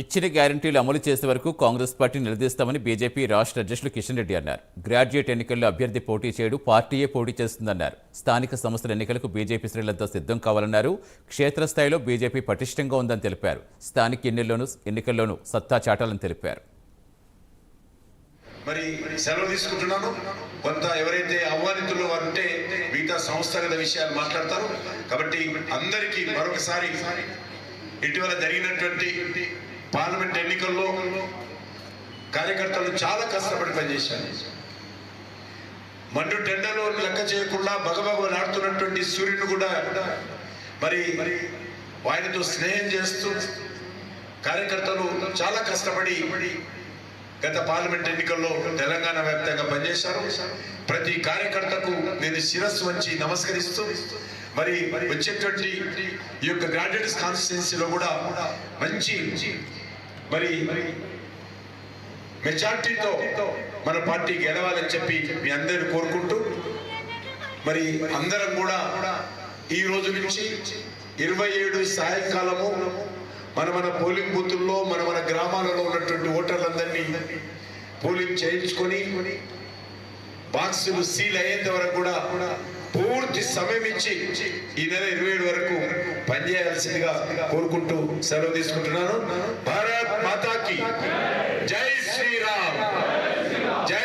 ఇచ్చిన గ్యారంటీలు అమలు చేసే వరకు కాంగ్రెస్ పార్టీ నిలదీస్తామని బీజేపీ రాష్ట్ర అధ్యక్షులు కిషన్ రెడ్డి అన్నారు. గ్రాడ్యుయేట్ ఎన్నికల్లో అభ్యర్థి పోటీ చేయడు పార్టీయే పోటీ చేస్తుందన్నారు. స్థానిక సంస్థల ఎన్నికలకు బీజేపీ శ్రేణులతో సిద్ధం కావాలన్నారు. క్షేత్రస్థాయిలో బీజేపీ పటిష్టంగా ఉందని తెలిపారు. స్థానిక ఎన్నికల్లోనూ ఎన్నికల్లోనూ సత్తా చాటాలని తెలిపారు. మరి సెలవు తీసుకుంటున్నాను. కొంత ఎవరైతే ఆహ్వానితులు వారు ఉంటే మిగతా సంస్థాగత విషయాలు మాట్లాడతారు. కాబట్టి అందరికీ మరొకసారి ఇటీవల జరిగినటువంటి పార్లమెంట్ ఎన్నికల్లో కార్యకర్తలు చాలా కష్టపడి పనిచేశారు. మండు టెండలో లెక్క చేయకుండా భగభగ నాడుతున్నటువంటి సూర్యుని కూడా మరి ఆయనతో స్నేహం చేస్తూ కార్యకర్తలు చాలా కష్టపడి గత పార్లమెంట్ ఎన్నికల్లో తెలంగాణ వ్యాప్తంగా పనిచేశారు. ప్రతి కార్యకర్తకు నేను శిరస్సు వంచి నమస్కరిస్తూ మరి వచ్చేటువంటి ఈ యొక్క గ్రాడ్యుయేట్స్ కాన్స్టిట్యున్సీలో కూడా మంచి మరి మెజార్టీతో మన పార్టీ గెలవాలని చెప్పి మీ అందరిని కోరుకుంటూ మరి అందరం కూడా ఈ రోజు నుంచి ఇరవై ఏడు సాయంకాలము మన మన పోలింగ్ బూతుల్లో మన మన గ్రామాలలో ఉన్నటువంటి ఓటర్లందరినీ పోలింగ్ చేయించుకొని బాక్సులు సీల్ అయ్యేంత వరకు కూడా పూర్తి సమయం ఇచ్చి ఈ నెల ఇరవై ఏడు వరకు పనిచేయాల్సిందిగా కోరుకుంటూ సెలవు తీసుకుంటున్నాను. భారత్ माता की